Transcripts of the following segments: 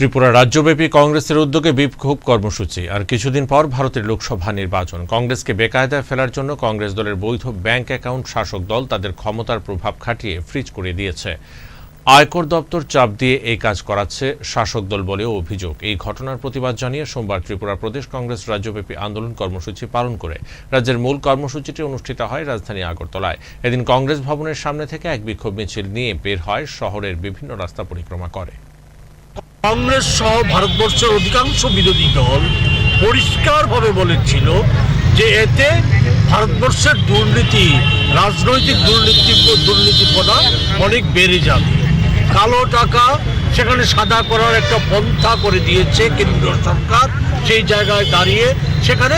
ত্রিপুরা রাজ্যব্যাপী কংগ্রেসের উদ্যোগে বিক্ষোভ কর্মসূচি। আর কিছুদিন পর ভারতের লোকসভা নির্বাচন। কংগ্রেসকে বেকায়দায় ফেলার জন্য কংগ্রেস দলের বৈধ ব্যাংক অ্যাকাউন্ট শাসক দল তাদের ক্ষমতার প্রভাব খাটিয়ে ফ্রিজ করে দিয়েছে। আয়কর দপ্তর চাপ দিয়ে এই কাজ করাচ্ছে শাসক দল বলেও অভিযোগ। এই ঘটনার প্রতিবাদ জানিয়ে সোমবার ত্রিপুরা প্রদেশ কংগ্রেস রাজ্যব্যাপী আন্দোলন কর্মসূচি পালন করে। রাজ্যের মূল কর্মসূচিটি অনুষ্ঠিত হয় রাজধানী আগরতলায়। এদিন কংগ্রেস ভবনের সামনে থেকে এক বিক্ষোভ মিছিল নিয়ে বের হয় শহরের বিভিন্ন রাস্তা পরিক্রমা করে। কংগ্রেস সহ ভারতবর্ষের অধিকাংশ বিরোধী দল পরিষ্কারভাবে বলেছিল যে এতে ভারতবর্ষের দুর্নীতি, রাজনৈতিক দুর্নীতি দুর্নীতিপনা অনেক বেড়ে যাবে। কালো টাকা সেখানে সাদা করার একটা পন্থা করে দিয়েছে কেন্দ্রীয় সরকার। সেই জায়গায় দাঁড়িয়ে সেখানে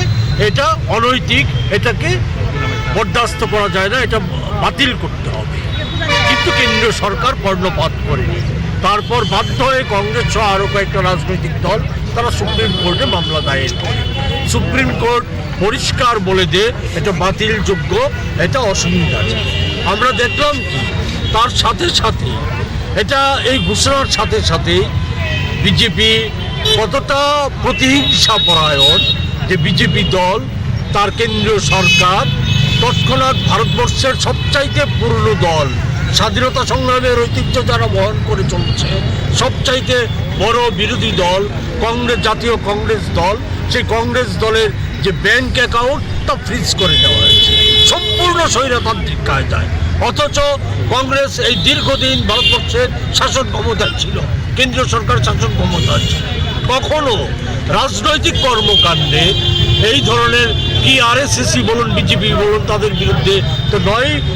এটা অনৈতিক, এটাকে বরদাস্ত করা যায় না, এটা বাতিল করতে হবে। কিন্তু কেন্দ্রীয় সরকার কর্ণপাত করেনি। তারপর বাধ্য হয়ে কংগ্রেস সহ আরও কয়েকটা রাজনৈতিক দল, তারা সুপ্রিম কোর্টে মামলা দায়ের করে। সুপ্রিম কোর্ট পরিষ্কার বলে দে, এটা বাতিলযোগ্য, এটা অসুবিধা আমরা দেখলাম কি, তার সাথে সাথে, এটা এই ঘোষণার সাথে সাথে বিজেপি কতটা প্রতিহিংসা পরায়ণ যে বিজেপি দল, তার কেন্দ্রীয় সরকার, তৎক্ষণাৎ ভারতবর্ষের সবচাইতে পুরনো দল স্বাধীনতা সংগ্রামের ঐতিহ্য যারা বহন করে চলছে, সবচাইতে বড় বিরোধী দল কংগ্রেস, জাতীয় কংগ্রেস দল। সেই কংগ্রেস দলের যে ব্যাংক অ্যাকাউন্ট, তা ফ্রিজ করে দেওয়া হয়েছে। সম্পূর্ণ স্বৈরতান্ত্রিক কায়দায়। অথচ কংগ্রেস এই দীর্ঘদিন ভারতবর্ষের শাসন ক্ষমতায় ছিল। কেন্দ্রীয় সরকার শাসন ক্ষমতায় ছিল। কখনো রাজনৈতিক কর্মকাণ্ডে এই ধরনের কি আরএসএসি বলুন বিজেপি বলুন, তাদের বিরুদ্ধে তো নয়।